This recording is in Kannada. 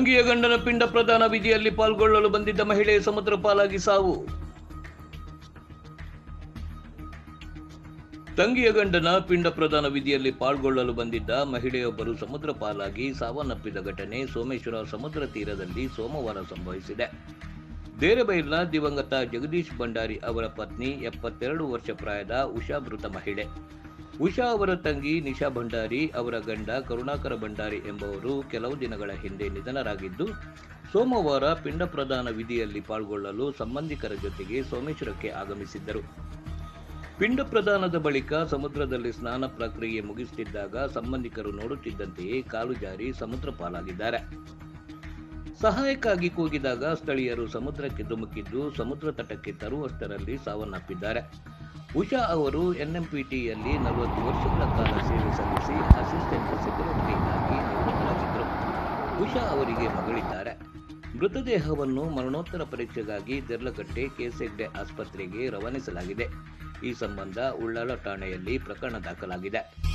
ತಂಗಿಯ ಗಂಡನ ಪಿಂಡ ಪ್ರದಾನ ವಿಧಿಯಲ್ಲಿ ಪಾಲ್ಗೊಳ್ಳಲು ಬಂದಿದ್ದ ಮಹಿಳೆ ಸಮುದ್ರ ಪಾಲಾಗಿ ಸಾವು. ತಂಗಿಯ ಗಂಡನ ಪಿಂಡ ಪ್ರದಾನ ವಿಧಿಯಲ್ಲಿ ಪಾಲ್ಗೊಳ್ಳಲು ಬಂದಿದ್ದ ಮಹಿಳೆಯೊಬ್ಬರು ಸಮುದ್ರ ಪಾಲಾಗಿ ಸಾವನ್ನಪ್ಪಿದ ಘಟನೆ ಸೋಮೇಶ್ವರ ಸಮುದ್ರ ತೀರದಲ್ಲಿ ಸೋಮವಾರ ಸಂಭವಿಸಿದೆ. ದೇರಬೈಲ್ನ ದಿವಂಗತ ಜಗದೀಶ್ ಭಂಡಾರಿ ಅವರ ಪತ್ನಿ ಎಪ್ಪತ್ತೆರಡು ವರ್ಷ ಪ್ರಾಯದ ಉಷಾ ಮೃತ ಮಹಿಳೆ. ಉಷಾ ಅವರ ತಂಗಿ ನಿಶಾ ಭಂಡಾರಿ ಅವರ ಗಂಡ ಕರುಣಾಕರ ಭಂಡಾರಿ ಎಂಬವರು ಕೆಲವು ದಿನಗಳ ಹಿಂದೆ ನಿಧನರಾಗಿದ್ದು, ಸೋಮವಾರ ಪಿಂಡ ಪ್ರದಾನ ವಿಧಿಯಲ್ಲಿ ಪಾಲ್ಗೊಳ್ಳಲು ಸಂಬಂಧಿಕರ ಜೊತೆಗೆ ಸೋಮೇಶ್ವರಕ್ಕೆ ಆಗಮಿಸಿದ್ದರು. ಪಿಂಡ ಪ್ರದಾನದ ಬಳಿಕ ಸಮುದ್ರದಲ್ಲಿ ಸ್ನಾನ ಪ್ರಕ್ರಿಯೆ ಮುಗಿಸುತ್ತಿದ್ದಾಗ ಸಂಬಂಧಿಕರು ನೋಡುತ್ತಿದ್ದಂತೆಯೇ ಕಾಲು ಜಾರಿ ಸಮುದ್ರ ಪಾಲಾಗಿದ್ದಾರೆ. ಸಹಾಯಕ್ಕಾಗಿ ಕೂಗಿದಾಗ ಸ್ಥಳೀಯರು ಸಮುದ್ರಕ್ಕೆ ಧುಮುಕಿದ್ದು, ಸಮುದ್ರ ತಟಕ್ಕೆ ತರುವಷ್ಟರಲ್ಲಿ ಸಾವನ್ನಪ್ಪಿದ್ದಾರೆ. ಉಷಾ ಅವರು ಎನ್ಎಂಪಿಟಿಯಲ್ಲಿ ನಲವತ್ತು ವರ್ಷಗಳ ಕಾಲ ಸೇವೆ ಸಲ್ಲಿಸಿ ಅಸಿಸ್ಟೆಂಟ್ ಸೆಕ್ರೆಟರಿಯಾಗಿ ನಿವೃತ್ತರಾಗಿದ್ದರು. ಉಷಾ ಅವರಿಗೆ ಮಗಳಿದ್ದಾರೆ. ಮೃತದೇಹವನ್ನು ಮರಣೋತ್ತರ ಪರೀಕ್ಷೆಗಾಗಿ ದೆರ್ಲಕಟ್ಟೆ ಕೆಸೆಗ್ಡೆ ಆಸ್ಪತ್ರೆಗೆ ರವಾನಿಸಲಾಗಿದೆ. ಈ ಸಂಬಂಧ ಉಳ್ಳಾಲ ಠಾಣೆಯಲ್ಲಿ ಪ್ರಕರಣ ದಾಖಲಾಗಿದೆ.